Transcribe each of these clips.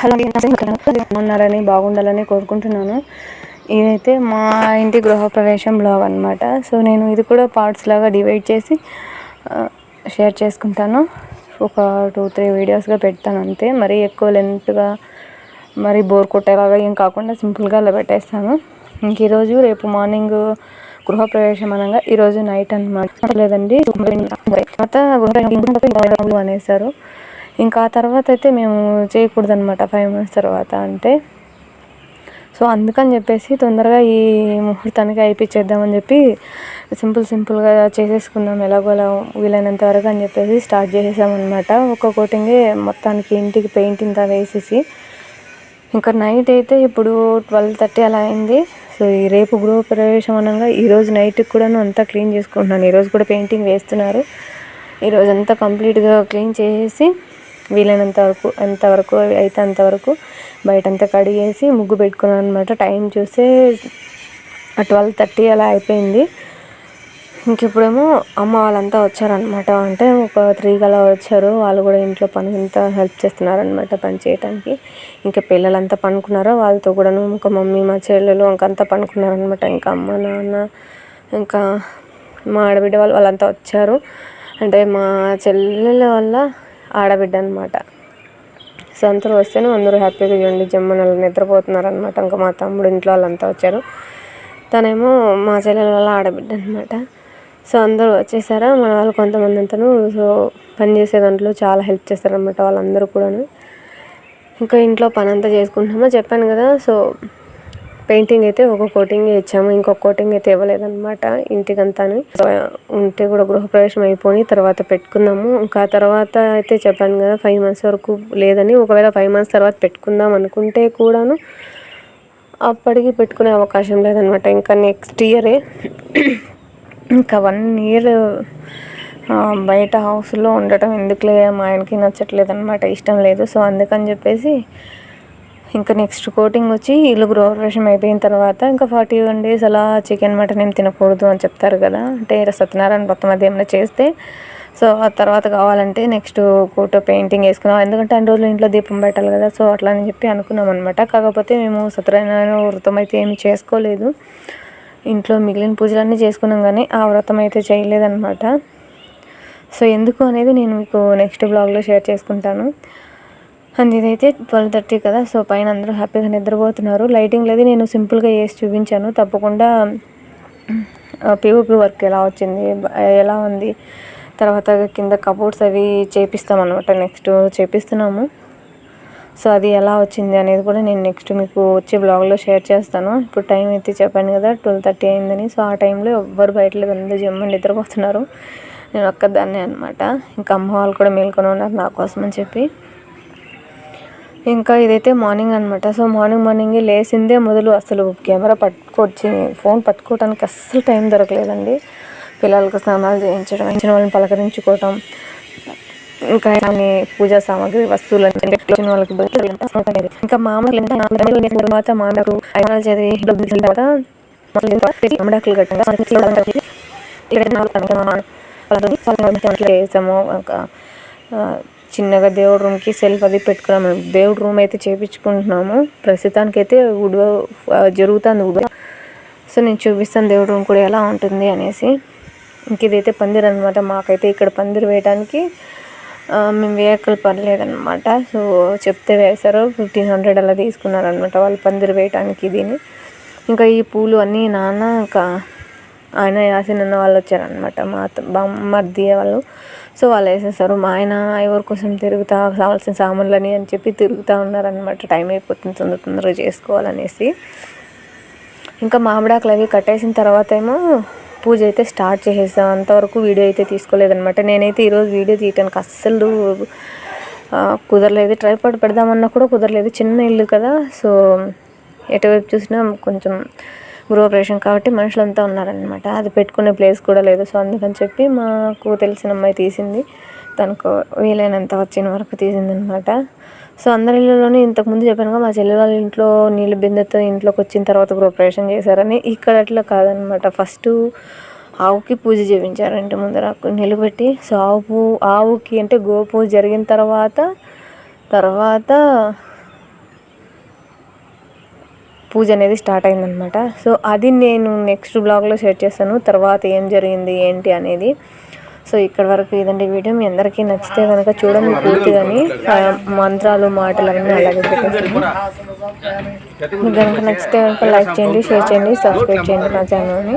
Hello ఉన్నారని బాగుండాలని కోరుకుంటున్నాను ఇదైతే మా ఇంటి గృహప్రవేశం బ్లాగ్ అనమాట సో నేను ఇది కూడా పార్ట్స్ లాగా డివైడ్ చేసి షేర్ చేసుకుంటాను ఒక టూ త్రీ వీడియోస్గా పెడతాను అంతే మరీ ఎక్కువ లెంత్గా మరీ బోర్ కొట్టేలాగా ఏం కాకుండా సింపుల్గా అలా పెట్టేస్తాను ఇంక ఈరోజు రేపు మార్నింగ్ గృహప్రవేశం అనగా ఈరోజు నైట్ అనమాట లేదండి తర్వాత గృహప్రవేశం అనేసారు ఇంకా ఆ తర్వాత అయితే మేము చేయకూడదు అనమాట ఫైవ్ మంత్స్ తర్వాత అంటే. సో అందుకని చెప్పేసి తొందరగా ఈ ముహూర్తానికి అయిపించేద్దామని చెప్పి సింపుల్ సింపుల్గా చేసేసుకుందాం ఎలాగోలా వీలైనంత వరకు అని చెప్పేసి స్టార్ట్ చేసేసామన్నమాట. ఒక కోటింగే మొత్తానికి ఇంటికి పెయింట్ ఇంత వేసేసి. ఇంకా నైట్ అయితే ఇప్పుడు ట్వెల్వ్ థర్టీ అలా అయింది. సో ఈ రేపు గృహప్రవేశం అనగా ఈరోజు నైట్కి కూడా అంతా క్లీన్ చేసుకుంటున్నాను. ఈరోజు కూడా పెయింటింగ్ వేస్తున్నారు. ఈరోజు అంతా కంప్లీట్గా క్లీన్ చేసేసి వీలైనంత వరకు ఎంతవరకు అయితే అంతవరకు బయటంతా కడిగేసి ముగ్గు పెట్టుకున్నాను అనమాట టైం చూస్తే ట్వెల్వ్ థర్టీ అలా అయిపోయింది. ఇంకెప్పుడేమో అమ్మ వాళ్ళంతా వచ్చారనమాట అంటే ఒక త్రీ అలా వచ్చారు. వాళ్ళు కూడా ఇంట్లో పని అంతా హెల్ప్ చేస్తున్నారనమాట పని చేయడానికి ఇంకా పిల్లలంతా పనుకున్నారో? వాళ్ళతో కూడా ఇంకా మమ్మీ మా చెల్లెలు ఇంకంతా పనుకున్నారనమాట ఇంకా అమ్మ నాన్న ఇంకా మా ఆడబిడ్డ వాళ్ళు వాళ్ళంతా వచ్చారు. అంటే మా చెల్లెల వల్ల ఆడబిడ్డ అనమాట సో అందరూ వస్తేనే అందరూ హ్యాపీగా చూడండి జమ్మని నిద్రపోతున్నారు నిద్రపోతున్నారనమాట. ఇంకా మా తమ్ముడు ఇంట్లో వాళ్ళంతా వచ్చారు. తనేమో మా చెల్లెల వల్ల ఆడబిడ్డ అనమాట సో అందరూ వచ్చేసారా? మన వాళ్ళు కొంతమంది అంతను సో పని చేసే దాంట్లో చాలా హెల్ప్ చేస్తారనమాట వాళ్ళందరూ కూడాను. ఇంకా ఇంట్లో పని అంతా చేసుకుంటున్నామో? చెప్పాను కదా. సో పెయింటింగ్ అయితే ఒక కోటింగ్ ఇచ్చాము. ఇంకొక కోటింగ్ అయితే ఇవ్వలేదన్నమాట ఇంటికంతా ఉంటే కూడా గృహప్రవేశం అయిపోయి తర్వాత పెట్టుకుందాము. ఇంకా తర్వాత అయితే చెప్పాను కదా ఫైవ్ మంత్స్ వరకు లేదని. ఒకవేళ ఫైవ్ మంత్స్ తర్వాత పెట్టుకుందాం అనుకుంటే కూడాను అప్పటికి పెట్టుకునే అవకాశం లేదనమాట ఇంకా నెక్స్ట్ ఇయరే. ఇంకా వన్ ఇయర్ బయట హౌస్లో ఉండటం ఎందుకులే? మా ఆయనకి నచ్చట్లేదు అనమాట ఇష్టం లేదు. సో అందుకని చెప్పేసి ఇంకా నెక్స్ట్ కోటింగ్ వచ్చి ఇల్లు గృహప్రవేశం అయిపోయిన తర్వాత ఇంకా ఫార్టీ వన్ డేస్ అలా చికెన్ మటన్ ఏం తినకూడదు అని చెప్తారు కదా. అంటే సత్యనారాయణ మొత్తం అది ఏమైనా చేస్తే సో ఆ తర్వాత కావాలంటే నెక్స్ట్ కోట పెయింటింగ్ వేసుకున్నాం ఎందుకంటే అన్ని రోజులు ఇంట్లో దీపం పెట్టాలి కదా సో అట్లా అని చెప్పి అనుకున్నాం అనమాట కాకపోతే మేము సత్యనారాయణ వ్రతం అయితే ఏమి చేసుకోలేదు. ఇంట్లో మిగిలిన పూజలన్నీ చేసుకున్నాం కానీ ఆ వ్రతం అయితే చేయలేదన్నమాట. సో ఎందుకు అనేది నేను మీకు నెక్స్ట్ బ్లాగ్లో షేర్ చేసుకుంటాను. అండ్ ఇదైతే ట్వెల్వ్ థర్టీ కదా సో పైన అందరూ హ్యాపీగా నిద్రపోతున్నారు. లైటింగ్ లేదు నేను సింపుల్గా వేసి చూపించాను. తప్పకుండా పిఓపి వర్క్ ఎలా వచ్చింది ఎలా ఉంది తర్వాత కింద కబోర్డ్స్ అవి చేపిస్తామన్నమాట నెక్స్ట్ చేపిస్తున్నాము. సో అది ఎలా వచ్చింది అనేది కూడా నేను నెక్స్ట్ మీకు వచ్చే బ్లాగ్లో షేర్ చేస్తాను. ఇప్పుడు టైం అయితే చెప్పాను కదా ట్వెల్వ్ థర్టీ అయిందని సో ఆ టైంలో ఎవ్వరు బయటలేదు అందరూ జమ్మని నిద్రపోతున్నారు. నేను ఒక్కదాన్నే అనమాట ఇంకా అమ్మ వాళ్ళు కూడా మేల్కొని ఉన్నారు నా కోసం అని చెప్పి. ఇంకా ఇదైతే మార్నింగ్ అనమాట సో మార్నింగ్ మార్నింగ్ లేచిందే మొదలు అసలు కెమెరా పట్టుకొచ్చి ఫోన్ పట్టుకోవడానికి అస్సలు టైం దొరకలేదండి. పిల్లలకు స్నానాలు చేయించడం ఇచ్చిన వాళ్ళని పలకరించుకోవటం ఇంకా పూజా సామాగ్రి వస్తువులు వచ్చిన వాళ్ళకి ఇంకా మామూలు తర్వాత మామూలు ఐదు చదివి అమ్మడాకులు మామిడాకులు చేసాము. చిన్నగా దేవుడు రూమ్కి సెల్ఫ్ అది పెట్టుకున్నాము దేవుడు రూమ్ అయితే చేపించుకుంటున్నాము. ప్రస్తుతానికి అయితే జరుగుతుంది ఉడవ. సో నేను చూపిస్తాను దేవుడు రూమ్ కూడా ఎలా ఉంటుంది అనేసి. ఇంక ఇదైతే పందిర్ అనమాట మాకైతే ఇక్కడ పందిర్ వేయడానికి మేము వెహికల్ పర్లేదనమాట సో చెప్తే వేశారు. ఫిఫ్టీన్ హండ్రెడ్ అలా తీసుకున్నారనమాట వాళ్ళు పందిరి వేయటానికి దీన్ని. ఇంకా ఈ పూలు అన్నీ నాన్న ఇంకా ఆయన యాసిన్ వాళ్ళు వచ్చారనమాట మా మర్ది వాళ్ళు. సో వాళ్ళు వేసేస్తారు. మా ఆయన ఎవరి కోసం తిరుగుతా కావాల్సిన సామాన్లని అని చెప్పి తిరుగుతూ ఉన్నారనమాట టైం అయిపోతుంది తొందర తొందరగా చేసుకోవాలనేసి. ఇంకా మామిడాకులు అవి కట్టేసిన తర్వాత ఏమో పూజ అయితే స్టార్ట్ చేసేసాం. అంతవరకు వీడియో అయితే తీసుకోలేదనమాట నేనైతే ఈరోజు వీడియో తీయటానికి అస్సలు కుదరలేదు. ట్రైపాడ్ పెడదామన్నా కూడా కుదరలేదు. చిన్న ఇల్లు కదా. సో ఎటువైపు చూసినా కొంచెం గృహప్రవేశం కాబట్టి మనుషులంతా ఉన్నారనమాట అది పెట్టుకునే ప్లేస్ కూడా లేదు. సో అందుకని చెప్పి మాకు తెలిసిన అమ్మాయి తీసింది. తనకు వీలైనంత వచ్చిన వరకు తీసిందనమాట సో అందరి ఇళ్ళలోనే ఇంతకుముందు చెప్పాను మా చెల్లె వాళ్ళ ఇంట్లో నీళ్ళ బిందెతో ఇంట్లోకి వచ్చిన తర్వాత గృహప్రవేశం చేశారని ఇక్కడ అట్లా కాదనమాట ఫస్ట్ ఆవుకి పూజ చేయించారు ఇంటి ముందర నిలబెట్టి సో ఆవు ఆవుకి అంటే గోపూజ జరిగిన తర్వాత తర్వాత పూజ అనేది స్టార్ట్ అయిందనమాట. సో అది నేను నెక్స్ట్ బ్లాగ్లో షేర్ చేస్తాను. తర్వాత ఏం జరిగింది ఏంటి అనేది. సో ఇక్కడ వరకు ఇదండి వీడియో. మీ అందరికీ నచ్చితే కనుక చూడండి పూర్తిగాని ఆ, మంత్రాలు మాటలు అన్నీ అలాగే పెట్టేస్తాను. మీకు కనుక నచ్చితే కనుక లైక్ చేయండి షేర్ చేయండి సబ్స్క్రైబ్ చేయండి నా ఛానల్ని.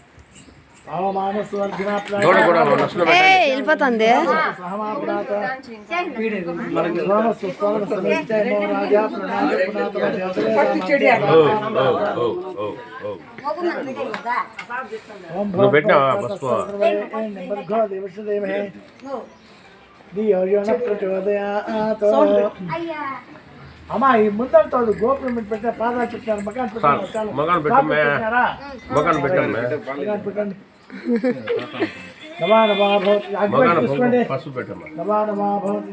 వెళ్ళిపోతుంది నువ్వు పెట్టినావా పసుపు? అమ్మా ఈ ముందర తోడు గోపురం పెట్టే పాదాలు పెట్టారు మకాన్ పెట్టారు మకాన్ పెట్టమ్మా. మకాన్ పెట్టండి నమా నమా భవతి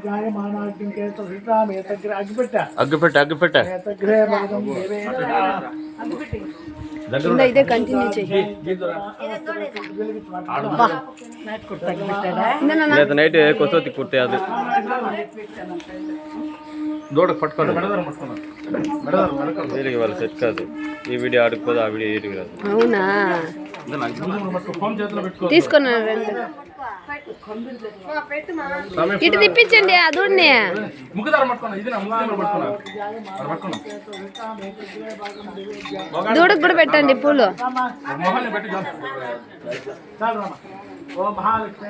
ఇదే కంటిన్యూ నైట్ కొసోతి కుట్టే అది దూడకు పట్టుకోండి వీరికి వాళ్ళు సెట్ కాదు ఈ వీడియో ఆడుకోదు ఆ వీడియో ఏడికి రాదు అవునా? తీసుకున్నా రండి ఇటు తిప్పించండి ఆ దూడిని దూడకు కూడా పెట్టండి పూలు. మహాలక్ష్మి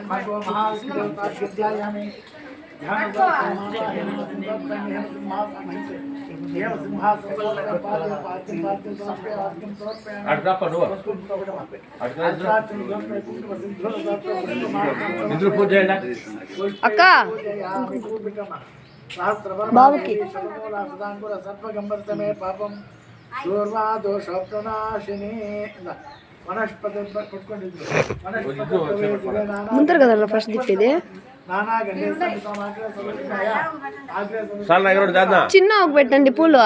ఇద్దరు పూజ అక్క. బాబుకి. సర్పగంబరతమే పాపం దూర్వా దోష ప్రణాశిని వనస్పతి పట్టుకోండి ముందర కదా ఫస్ట్ తిప్పేది చిన్న ఒక పెట్టండి పూలు.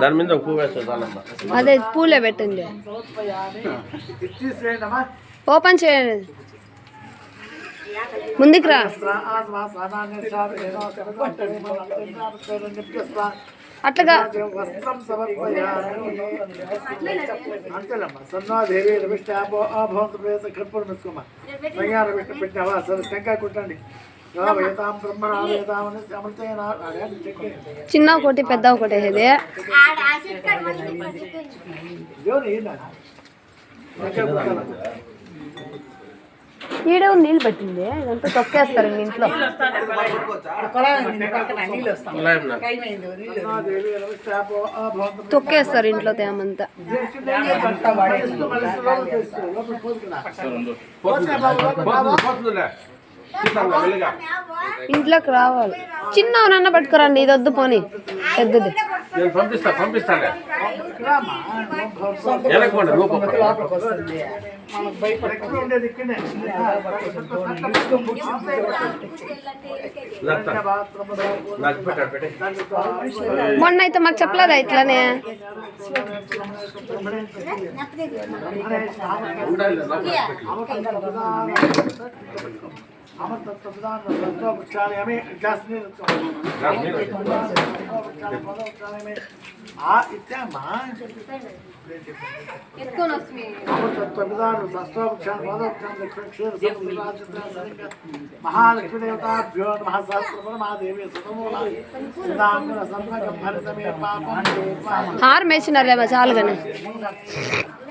దాని మీద ఒక పువ్వు వేస్తా చాలమ్మా అదే పూలే పెట్టండి. ఓపెన్ చేయండి. ముందుకు రా. అట్లాగా అంతేలమ్మా సన్నాదేవి రవిష్టాపో ఆభవంత ప్రదేశ కర్పూరం పెట్టుకోమ్మా బంగారం పెట్టి పెట్టినావా సరే టెంకాయ కుట్టండి చిన్న ఒకటి పెద్ద ఒకటి వేసేది దేవుని ఏంటన్నా టెంకాయ ఈడే నీళ్ళు పట్టింది. ఇదంతా తొక్కేస్తారు మీ ఇంట్లో. తొక్కేస్తారు ఇంట్లో తేమంతా ఇంట్లోకి రావాలి. చిన్న చిన్నవనన్న పట్టుకురండి ఇది వద్దు పోనీ. పెద్దది. నేను పంపిస్తా పంపిస్తాను వెనక్కోండి రూపం మొన్న అయితే మాకు చెప్పలేదా ఇట్లానే? ఉండాలి మహాలక్ష్మి దేవతాభ్యో నమ సహస్ర మహాదేవి సుతమూల సంభగం భరతమే పాపం హారం వేసినారేమో చాలు